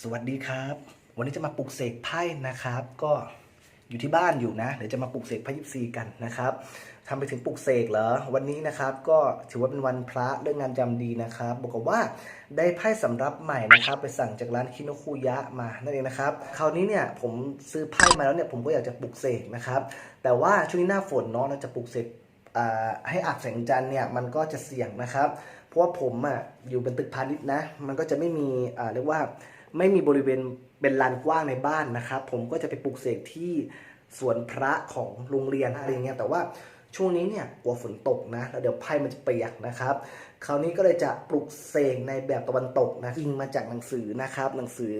สวัสดีครับ วันนี้จะมาปลุกเสกไพ่นะครับ ก็อยู่ที่บ้านอยู่นะ เดี๋ยวจะมาปลุกเสกไพ่ยิปซีกันนะครับทำไปถึงปลุกเสกเหรอ วันนี้นะครับก็ถือว่าเป็นวันพระเรื่องงานจำดีนะครับ บอกว่าได้ไพ่สำรับใหม่นะครับ ไปสั่งจากร้านคิโนคุยะมานั่นเองนะครับคราวนี้เนี่ยผมซื้อไพ่มาแล้วเนี่ยผมก็อยากจะปลุกเสกนะครับ แต่ว่าช่วงนี้หน้าฝนเนาะเราจะปลุกเสกให้อาบแสงจันทร์เนี่ยมันก็จะเสี่ยงนะครับ เพราะว่าผมอะอยู่เป็นตึกพาณิชย์นะ มันก็จะไม่มีเรียกว่า ไม่มีบริเวณเป็นลานกว้างในบ้านนะครับ ผมก็จะไปปลูกเสกที่สวนพระของโรงเรียนอะไรเงี้ยแต่ว่าช่วงนี้เนี่ยกลัวฝนตกนะแล้วเดี๋ยวไพ่มันจะเปียกนะครับ คราวนี้ก็เลยจะปลูกเสกในแบบตะวันตกนะอิงมาจากหนังสือนะครับ หนังสือ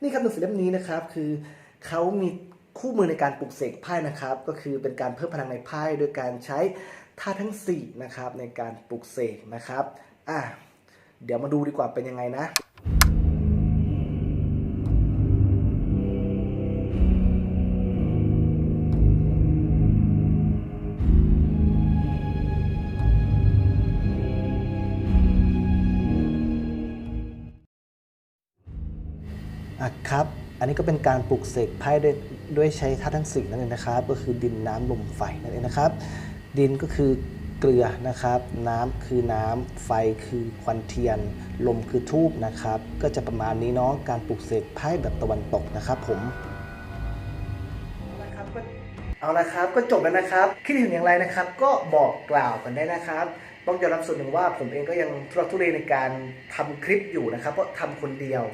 นี่ครับหนังสือเล่มนี้นะครับ คือเขามีคู่มือในการปลูกเสกไพ่นะครับ ก็คือเป็นการเพิ่มพลังในไพ่โดยการใช้ท่าทั้งสี่นะครับในการปลูกเสกนะครับอะเดี๋ยวมาดูดีกว่าเป็นยังไงนะ อะครับ อันนี้ก็เป็นการปลูกเสกไพ่ด้วยด้วยใช้ธาตุทั้งสี่นั่นเองนะครับ ก็คือดินน้ำลมไฟนั่นเองนะครับ ดินก็คือเกลือนะครับ น้ำคือน้ำไฟคือควันเทียน ลมคือทูบนะครับ ก็จะประมาณนี้เนาะการปลูกเสกไพ่แบบตะวันตกนะครับผมเอาละครับก็จบแล้วนะครับ คิดเห็นอย่างไรนะครับ ก็บอกกล่าวกันได้นะครับ ต้องยอมรับส่วนหนึ่งว่าผมเองก็ยังทุรทุเรในการทำคลิปอยู่นะครับ เพราะทำคนเดียว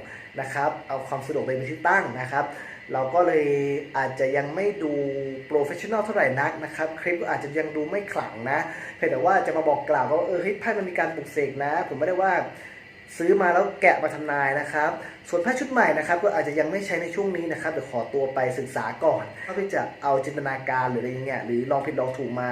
นะครับ เอาความสะดวกเป็นที่ตั้งนะครับ เราก็เลยอาจจะยังไม่ดูโปรเฟชชั่นอลเท่าไหร่นักนะครับ คลิปอาจจะยังดูไม่ขลังนะเพียงแต่ว่าจะมาบอกกล่าวว่าเออเฮ้ยไพ่มันมีการปลุกเสกนะ ผมไม่ได้ว่า ซื้อมาแล้วแกะมาทำนายนะครับ ส่วนผ้าชุดใหม่นะครับ ก็อาจจะยังไม่ใช้ในช่วงนี้นะครับเดี๋ยวขอตัวไปศึกษาก่อนเพื่อที่จะเอาจินตนาการหรืออะไรเงี้ยหรือลองผิดลองถูกมา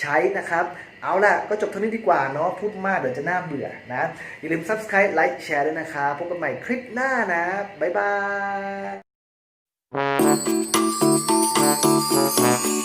ใช้นะครับ เอาล่ะก็จบเท่านี้ดีกว่าเนาะพูดมากเดี๋ยวจะน่าเบื่อนะอย่าลืม subscribe ไลค์แชร์ด้วยนะครับพบกันใหม่คลิปหน้านะบ๊ายบาย